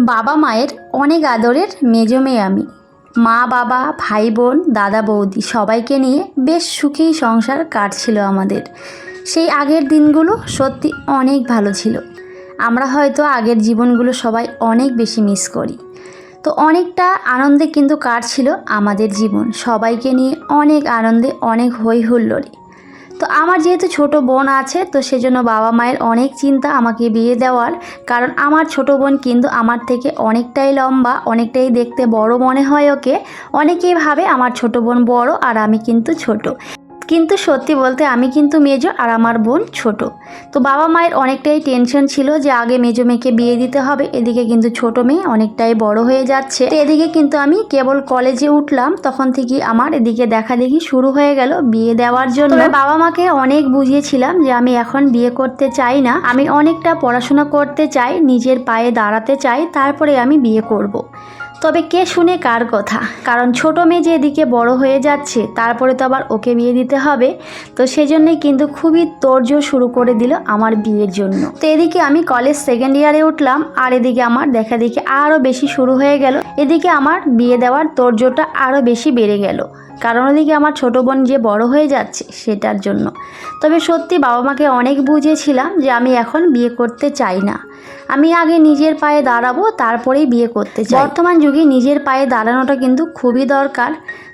বাবা মায়ের অনেক আদরের মেজো মেয়ে আমি। মা, বাবা, ভাই, বোন, দাদা, বৌদি সবাইকে নিয়ে বেশ সুখেই সংসার কাটছিল আমাদের। সেই আগের দিনগুলো সত্যি অনেক ভালো ছিল। আমরা হয়তো আগের জীবনগুলো সবাই অনেক বেশি মিস করি। তো অনেকটা আনন্দে কিন্তু কাটছিল আমাদের জীবন। সবাইকে নিয়ে অনেক আনন্দে, অনেক হই হুল্লোড়ে। তো আমার যেহেতু ছোট বোন আছে, তো সেজন্য বাবা মায়ের অনেক চিন্তা আমাকে বিয়ে দেওয়ার। কারণ আমার ছোট বোন কিন্তু আমার থেকে অনেকটাই লম্বা, অনেকটাই দেখতে বড় মনে হয় ওকে। অনেকেই ভাবে আমার ছোট বোন বড় আর আমি কিন্তু ছোট। কিন্তু সত্যি বলতে আমি কিন্তু মেজো আর আমার বোন ছোট। তো বাবা মায়ের অনেকটাই টেনশন ছিল যে আগে মেজো মেয়েকে বিয়ে দিতে হবে, এদিকে কিন্তু ছোট মেয়ে অনেকটাই বড় হয়ে যাচ্ছে। এদিকে কিন্তু আমি কেবল কলেজে উঠলাম, তখন থেকে আমার এদিকে দেখা দেখি শুরু হয়ে গেল বিয়ে দেওয়ার জন্য। বাবা মাকে অনেক বুঝিয়েছিলাম যে আমি এখন বিয়ে করতে চাই না, আমি অনেকটা পড়াশোনা করতে চাই, নিজের পায়ে দাঁড়াতে চাই, তারপরে আমি বিয়ে করব। তবে কে শুনে কার কথা? কারণ ছোট মেয়ে যে এদিকে বড় হয়ে যাচ্ছে, তারপরে তো আবার ওকে বিয়ে দিতে হবে। তো সেজন্যই কিন্তু খুবই তোড়জোড় শুরু করে দিল আমার বিয়ের জন্য। তো এদিকে আমি কলেজ সেকেন্ড ইয়ারে উঠলাম, আর এদিকে আমার দেখা দেখি আরও বেশি শুরু হয়ে গেল। এদিকে আমার বিয়ে দেওয়ার তোড়জোড়টা আরও বেশি বেড়ে গেল। কারণ ওদিকে আমার ছোট বোন যে বড় হয়ে যাচ্ছে, সেটার জন্য। তবে সত্যি বাবা মাকে অনেক বুঝেছিলাম যে আমি এখন বিয়ে করতে চাই না। আমি আগে নিজের পায়ে দাঁড়াবো, তারপরেই বিয়ে করতে চাই। বর্তমান যুগে নিজের পায়ে দাঁড়ানোটা কিন্তু খুবই দরকার।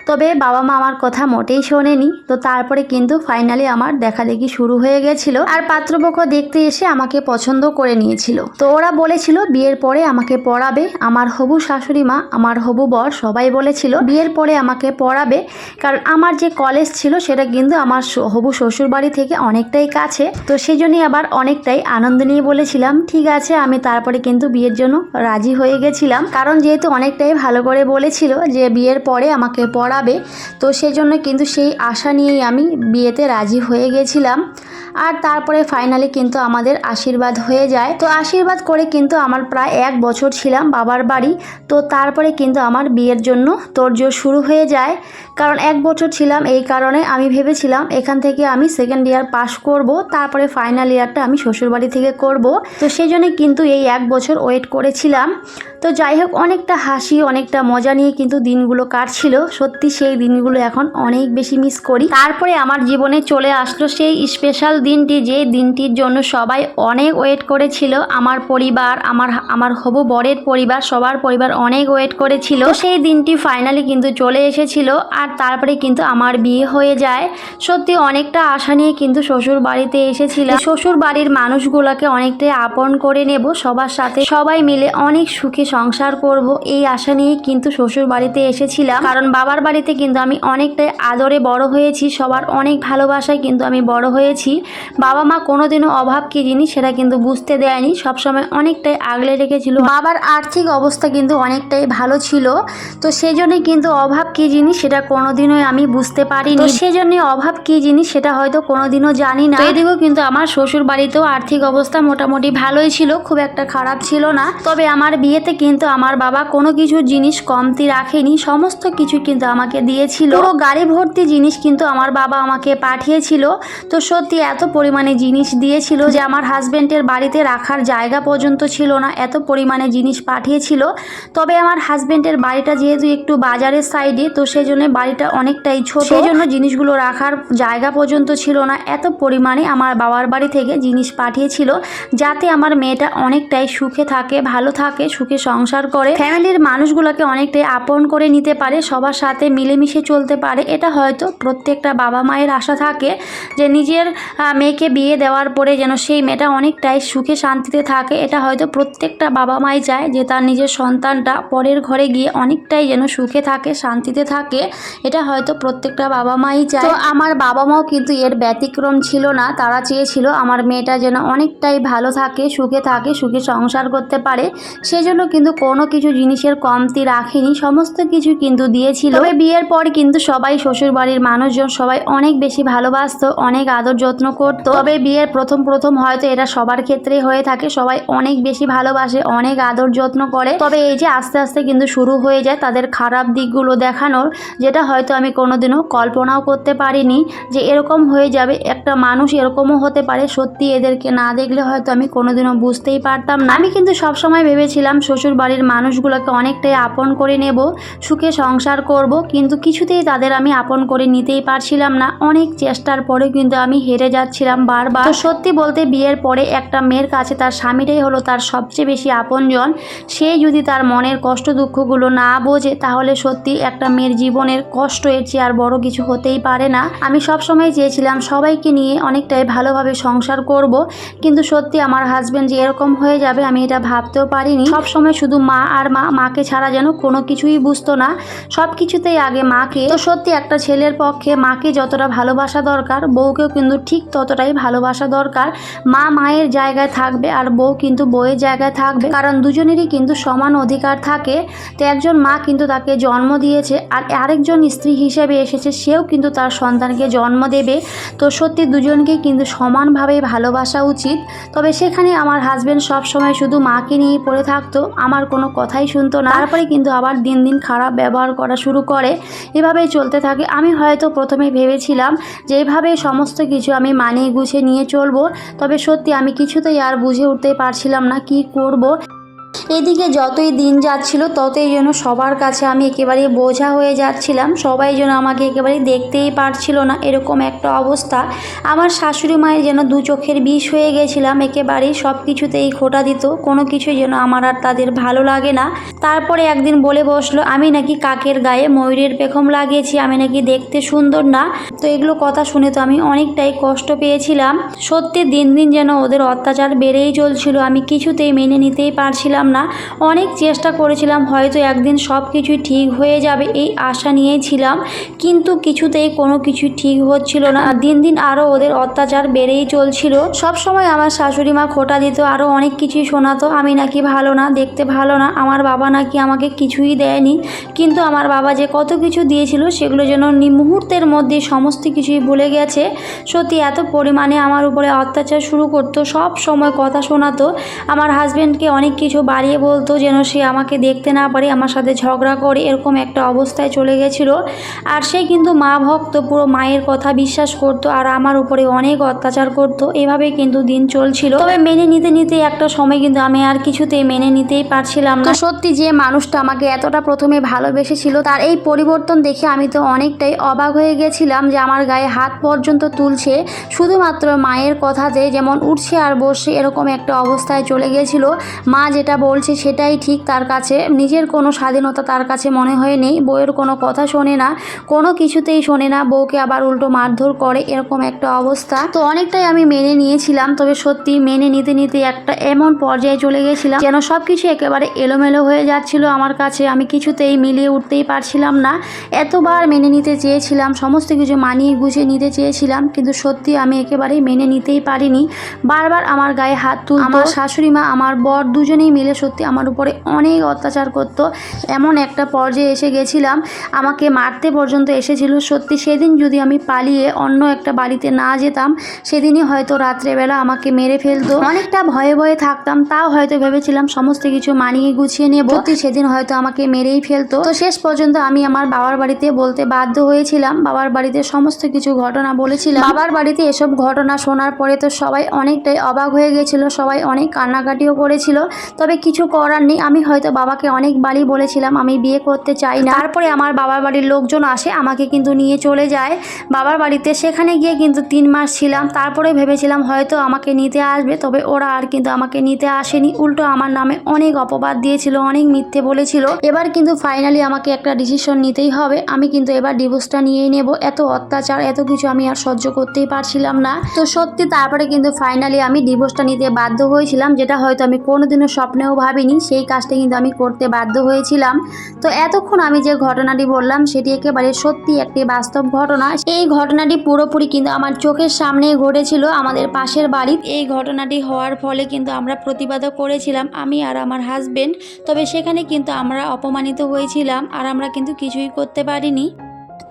তবে বাবা মা আমার কথা মোটেই শোনেনি। তো তারপরে কিন্তু ফাইনালি আমার দেখা দেখি শুরু হয়ে গেছিল আর পাত্রপক্ষ দেখতে এসে আমাকে পছন্দ করে নিয়েছিল। তো ওরা বলেছিল, বিয়ের পরে আমাকে পড়াবে। আমার হবু শাশুড়ি মা, আমার হবু বর সবাই বলেছিল, বিয়ের পরে আমাকে পড়াবে। কারণ আমার যে কলেজ ছিল সেটা কিন্তু আমার হবু শ্বশুর বাড়ি থেকে অনেকটাই কাছে। তো সেই জন্যই আবার অনেকটাই আনন্দ নিয়ে বলেছিলাম, ঠিক আছে, আমি তারপরে কিন্তু বিয়ের জন্য রাজি হয়ে গেছিলাম। কারণ যেহেতু অনেকটাই ভালো করে বলেছিল যে, বিয়ের পরে আমাকে পড়াবে। তো সেই জন্য কিন্তু সেই আশা নিয়েই আমি বিয়েতে রাজি হয়ে গেছিলাম। আর তারপরে ফাইনালি কিন্তু আমাদের আশীর্বাদ হয়ে যায়। তো আশীর্বাদ করে কিন্তু আমার প্রায় এক বছর ছিলাম বাবার বাড়ি। তো তারপরে কিন্তু আমার বিয়ের জন্য তোড়জোড় শুরু হয়ে যায়। কারণ এক বছর ছিলাম এই কারণে আমি ভেবেছিলাম এখান থেকে আমি সেকেন্ড ইয়ার পাশ করব। তারপরে ফাইনাল ইয়ারটা আমি শ্বশুরবাড়ি থেকে করব। তো সেই জন্য কিন্তু এই এক বছর ওয়েট করেছিলাম। তো যাই হোক, অনেকটা হাসি, অনেকটা মজা নিয়ে কিন্তু দিনগুলো কাটছিল। সত্যি সেই দিনগুলো এখন অনেক বেশি মিস করি। তারপরে আমার জীবনে চলে আসলো সেই স্পেশাল দিনটি, যে দিনটির জন্য সবাই অনেক ওয়েট করেছিল। আমার পরিবার, আমার আমার হবু বরের পরিবার, সবার পরিবার অনেক ওয়েট করেছিল। সেই দিনটি ফাইনালি কিন্তু চলে এসেছিল আর তারপরে কিন্তু আমার বিয়ে হয়ে যায়। সত্যি অনেকটা আশা নিয়ে কিন্তু শ্বশুর বাড়িতে এসেছিলাম। শ্বশুর বাড়ির মানুষগুলোকে অনেকটাই আপন করে নেব, সবার সাথে সবাই মিলে অনেক সুখে সংসার করব, এই আশা নিয়ে কিন্তু শ্বশুর বাড়িতে এসেছিলাম। কারণ বাবার বাড়িতে কিন্তু আমি অনেকটাই আদরে বড় হয়েছি, সবার অনেক ভালোবাসায় কিন্তু আমি বড় হয়েছি। বাবা মা কোনোদিনও অভাব কি জিনিস সেটা কিন্তু বুঝতে দেয়নি, সবসময় অনেকটাই আগলে রেখেছিল। বাবার আর্থিক অবস্থা কিন্তু অনেকটাই ভালো ছিল, তো সেই জন্যই কিন্তু অভাব কি জিনিস সেটা কোনোদিনই আমি বুঝতে পারিনি। তো সেজন্যই অভাব কি জিনিস সেটা হয়তো কোনোদিনও জানি না। এদিকেও কিন্তু আমার শ্বশুর বাড়িতেও আর্থিক অবস্থা মোটামুটি ভালোই ছিল, খুব একটা খারাপ ছিল না। তবে আমার বিয়েতে কিন্তু আমার বাবা কোনো কিছু জিনিস কমতি রাখেনি, সমস্ত কিছু কিন্তু আমাকে দিয়েছিল। পুরো গাড়ি ভর্তি জিনিস কিন্তু আমার বাবা আমাকে পাঠিয়েছিল। তো সত্যি এত পরিমাণে জিনিস দিয়েছিল যে আমার হাজব্যান্ডের বাড়িতে রাখার জায়গা পর্যন্ত ছিল না, এত পরিমাণে জিনিস পাঠিয়েছিল। তবে আমার হাজব্যান্ডের বাড়িটা যেহেতু একটু বাজারের সাইডে, তো সেই জন্য বাড়িটা অনেকটাই ছোট। সেই জন্য জিনিসগুলো রাখার জায়গা পর্যন্ত ছিল না। এত পরিমাণে আমার বাবার বাড়ি থেকে জিনিস পাঠিয়েছিল যাতে আমার মেয়েটা অনেকটাই সুখে থাকে, ভালো থাকে, সুখে সংসার করে। ফ্যামিলির মানুষগুলোকে অনেকটাই আপন করে নিতে পারে, সবার সাথে মিলেমিশে চলতে পারে, এটা হয়তো প্রত্যেকটা বাবা মায়ের আশা থাকে যে নিজের মেয়েকে বিয়ে দেওয়ার পরে যেন সেই মেয়েটা অনেকটাই সুখে শান্তিতে থাকে, এটা হয়তো প্রত্যেকটা বাবা মাই চায় যে তার নিজের সন্তানটা পরের ঘরে গিয়ে অনেকটাই যেন সুখে থাকে, শান্তিতে থাকে, এটা হয়তো প্রত্যেকটা বাবা মাই চায়। তো আমার বাবা মাও কিন্তু এর ব্যতিক্রম ছিল না, তারা চেয়েছিল আমার মেয়েটা যেন অনেকটাই ভালো থাকে, সুখে থাকে, সুখে সংসার করতে পারে, সেজন্য কিন্তু কোনো কিছু জিনিসের কমতি রাখেনি, সমস্ত কিছু কিন্তু দিয়েছিল। বিয়ের পর কিন্তু সবাই শ্বশুর বাড়ির মানুষজন সবাই অনেক বেশি ভালোবাসতো, অনেক আদর যত্ন করতো। তবে বিয়ের প্রথম প্রথম হয়তো এটা সবার ক্ষেত্রেই হয়ে থাকে, সবাই অনেক বেশি ভালোবাসে, অনেক আদর যত্ন করে। তবে এই যে আস্তে আস্তে কিন্তু শুরু হয়ে যায় তাদের খারাপ দিকগুলো দেখানোর, যেটা হয়তো আমি কোনোদিনও কল্পনাও করতে পারিনি যে এরকম হয়ে যাবে, একটা মানুষ এরকমও হতে পারে। সত্যি এদেরকে না দেখলে হয়তো আমি কোনোদিনও বুঝতেই পারতাম না। আমি কিন্তু সবসময় ভেবেছিলাম শ্বশুর বাড়ির মানুষগুলোকে অনেকটাই আপন করে নেব, সুখে সংসার করব কিন্তু কিছুতেই তাদের আমি আপন করে নিতেই পারছিলাম না। অনেক চেষ্টার পরে কিন্তু আমি হেরে যাচ্ছিলাম বারবার। সত্যি বলতে বিয়ের পরে একটা মেয়ের কাছে তার স্বামীটাই হলো তার সবচেয়ে বেশি আপনজন। সে যদি তার মনের কষ্ট দুঃখগুলো না বোঝে, তাহলে সত্যি একটা মেয়ের জীবনের কষ্ট এর চেয়ে আর বড় কিছু হতেই পারে না। আমি সবসময় চেয়েছিলাম সবাইকে নিয়ে অনেকটাই ভালোভাবে সংসার করব, কিন্তু সত্যি আমার হাজব্যান্ড যে এরকম হয়ে যাবে আমি এটা ভাবতেও পারিনি। সবসময় শুধু মা আর মা, মাকে ছাড়া যেন কোনো কিছুই বুঝতো না। সব কিছুতেই আগে মাকে। তো সত্যি একটা ছেলের পক্ষে মাকে যতটা ভালোবাসা দরকার, বউকেও কিন্তু ঠিক ততটাই ভালোবাসা দরকার। মা মায়ের জায়গায় থাকবে আর বউ কিন্তু বউয়ের জায়গায় থাকবে। কারণ দুজনেরই কিন্তু সমান অধিকার থাকে। তো একজন মা কিন্তু তাকে জন্ম দিয়েছে আর আরেকজন স্ত্রী হিসেবে এসেছে, সেও কিন্তু তার সন্তানকে জন্ম দেবে। তো সত্যি দুজনকে কিন্তু সমানভাবে ভালোবাসা উচিত। তবে সেখানে আমার হাজব্যান্ড সব সময় শুধু মাকে নিয়ে পড়ে থাকতো, আমার কোনো কথাই শুনতো না। তারপরে কিন্তু আবার দিন দিন খারাপ ব্যবহার করা শুরু করে। এভাবেই চলতে থাকে আমি হয়তো প্রথমে ভেবেছিলাম যে এভাবে সমস্ত কিছু আমি মানিয়ে গুছিয়ে নিয়ে চলবো, তবে সত্যি আমি কিছুতেই আর বুঝে উঠতে পারছিলাম না কি করব। এদিকে যতই দিন যাচ্ছিল, ততই যেন সবার কাছে আমি একেবারে বোঝা হয়ে যাচ্ছিলাম। সবাই যেন আমাকে একেবারে দেখতেই পারছিল না, এরকম একটা অবস্থা। আমার শাশুড়ি মায়ের যেন দু চোখের বিষ হয়ে গেছিলাম, একেবারেই সব কিছুতেই খোটা দিত। কোনো কিছুই যেন আমার আর তাদের ভালো লাগে না। তারপরে একদিন বলে বসল, আমি নাকি কাকের গায়ে ময়ূরের পেখম লাগিয়েছি, আমি নাকি দেখতে সুন্দর না। তো এগুলো কথা শুনে তো আমি অনেকটাই কষ্ট পেয়েছিলাম। সত্যি দিন দিন যেন ওদের অত্যাচার বেড়েই চলছিল, আমি কিছুতেই মেনে নিতেই পারছিলাম না। অনেক চেষ্টা করেছিলাম, হয়তো একদিন সব কিছুই ঠিক হয়ে যাবে এই আশা নিয়েই ছিলাম। কিন্তু কিছুতেই কোনো কিছু ঠিক হচ্ছিল না। দিন দিন আরও ওদের অত্যাচার বেড়েই চলছিল। সব সময় আমার শাশুড়ি মা খোটা দিত আরও অনেক কিছুই শোনাতো। আমি নাকি ভালো না, দেখতে ভালো না। আমার বাবা নাকি আমাকে কিছুই দেয়নি। কিন্তু আমার বাবা যে কত কিছু দিয়েছিল, সেগুলো যেন মুহূর্তের মধ্যে সমস্ত কিছুই ভুলে গেছে। সত্যি এত পরিমাণে আমার উপরে অত্যাচার শুরু করতো, সব সময় কথা শোনাতো। আমার হাজব্যান্ডকে অনেক কিছু বাড়িয়ে বলতো যেন সে আমাকে দেখতে না পারে, আমার সাথে ঝগড়া করে, এরকম একটা অবস্থায় চলে গেছিল। আর সে কিন্তু মা ভক্ত, পুরো মায়ের কথা বিশ্বাস করতো আর আমার উপরে অনেক অত্যাচার করতো। এভাবে কিন্তু দিন চলছিল। তবে মেনে নিতে নিতে একটা সময় কিন্তু আমি আর কিছুতেই মেনে নিতেই পারছিলাম না। সত্যি যে মানুষটা আমাকে এতটা প্রথমে ভালোবেসেছিল, তার এই পরিবর্তন দেখে আমি তো অনেকটাই অবাক হয়ে গেছিলাম যে আমার গায়ে হাত পর্যন্ত তুলছে। শুধুমাত্র মায়ের কথাতে যেমন উঠছে আর বসছে, এরকম একটা অবস্থায় চলে গেছিল। মা যেটা বলছে সেটাই ঠিক তার কাছে। নিজের কোনো স্বাধীনতা তার কাছে মনে হয় নেই। বউয়ের কোনো কথা শোনে না, কোনো কিছুতেই শোনে না। বউকে আবার উল্টো মারধর করে, এরকম একটা অবস্থা। তো অনেকটাই আমি মেনে নিয়েছিলাম, তবে সত্যি মেনে নিতে নিতে একটা এমন পর্যায়ে চলে গেছিলাম যেন সব কিছু একেবারে এলোমেলো হয়ে যাচ্ছিল আমার কাছে। আমি কিছুতেই মিলিয়ে উঠতেই পারছিলাম না। এতবার মেনে নিতে চেয়েছিলাম, সমস্ত কিছু মানিয়ে গুছিয়ে নিতে চেয়েছিলাম, কিন্তু সত্যি আমি একেবারেই মেনে নিতেই পারিনি। বারবার আমার গায়ে হাত তুল আমার শাশুড়ি মা, আমার বর দুজনেই মিলে সত্যি আমার উপরে অনেক অত্যাচার করত। এমন একটা পর্যায়ে এসে গেছিলাম। আমাকে মারতে পর্যন্ত এসেছিল। সত্যি সেদিন যদি আমি পালিয়ে অন্য একটা বাড়িতে না যেতাম, সেদিনই হয়তো রাত্রেবেলা আমাকে মেরে ফেলতো। অনেকটা ভয়ে ভয়ে থাকতাম, তাও হয়তো ভেবেছিলাম সমস্ত কিছু মানিয়ে গুছিয়ে নেব। সত্যি সেদিন হয়তো আমাকে মেরেই ফেলতো। তো শেষ পর্যন্ত আমি আমার বাবার বাড়িতে বলতে বাধ্য হয়েছিলাম। বাবার বাড়িতে সমস্ত কিছু ঘটনা বলেছিলাম। বাবার বাড়িতে এসব ঘটনা শোনার পরে তো সবাই অনেকটাই অবাক হয়ে গেছিল, সবাই অনেক কান্নাকাটিও করেছিল। তবে কিছু করার নেই। আমি হয়তো বাবাকে অনেকবারই বলেছিলাম, আমি বিয়ে করতে চাই না। তারপরে আমার বাবার বাড়ির লোকজন আসে, আমাকে কিন্তু নিয়ে চলে যায়। বাবার বাড়িতে সেখানে গিয়ে কিন্তু তিন মাস ছিলাম। তারপরে ভেবেছিলাম হয়তো আমাকে নিতে আসবে, তবে ওরা আর কিন্তু আমাকে নিতে আসেনি। উল্টো আমার নামে অনেক অপবাদ দিয়েছিল, অনেক মিথ্যে বলেছিল। এবার কিন্তু ফাইনালি আমাকে একটা ডিসিশন নিতেই হবে। আমি কিন্তু এবার ডিভোর্সটা নিয়েই নেব। এত অত্যাচার, এত কিছু আমি আর সহ্য করতেই পারছিলাম না। তো সত্যি তারপরে কিন্তু ফাইনালি আমি ডিভোর্সটা নিতে বাধ্য হয়েছিলাম, যেটা হয়তো আমি কোনোদিনও স্বপ্নেও ভাবিনি, সেই কাজটা কিন্তু আমি করতে বাধ্য হয়েছিলাম। তো এতক্ষণ আমি যে ঘটনাটি বললাম, সেটি একেবারে সত্যি একটি বাস্তব ঘটনা। এই ঘটনাটি পুরোপুরি কিন্তু আমার চোখের সামনে ঘটেছিল, আমাদের পাশের বাড়ি এই ঘটনাটি হওয়ার ফলে কিন্তু আমরা প্রতিবাদও করেছিলাম, আমি আর আমার হাজবেন্ড তবে সেখানে কিন্তু আমরা অপমানিত হয়েছিলাম, আর আমরা কিন্তু কিছুই করতে পারিনি।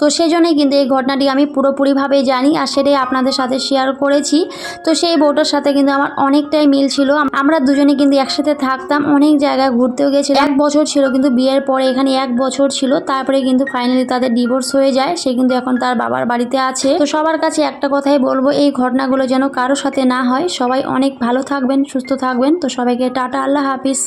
তো সেজন্যই কিন্তু এই ঘটনাটি আমি পুরোপুরিভাবে জানি আর সেটাই আপনাদের সাথে শেয়ার করেছি। তো সেই বউটার সাথে কিন্তু আমার অনেকটাই মিল ছিল। আমরা দুজনে কিন্তু একসাথে থাকতাম, অনেক জায়গায় ঘুরতেও গেছিলাম। এক বছর ছিল কিন্তু বিয়ের পরে, এখানে এক বছর ছিল। তারপরে কিন্তু ফাইনালি তাদের ডিভোর্স হয়ে যায়। সে কিন্তু এখন তার বাবার বাড়িতে আছে। তো সবার কাছে একটা কথাই বলব, এই ঘটনাগুলো যেন কারোর সাথে না হয়। সবাই অনেক ভালো থাকবেন, সুস্থ থাকবেন। তো সবাইকে টাটা, আল্লাহ হাফিজ।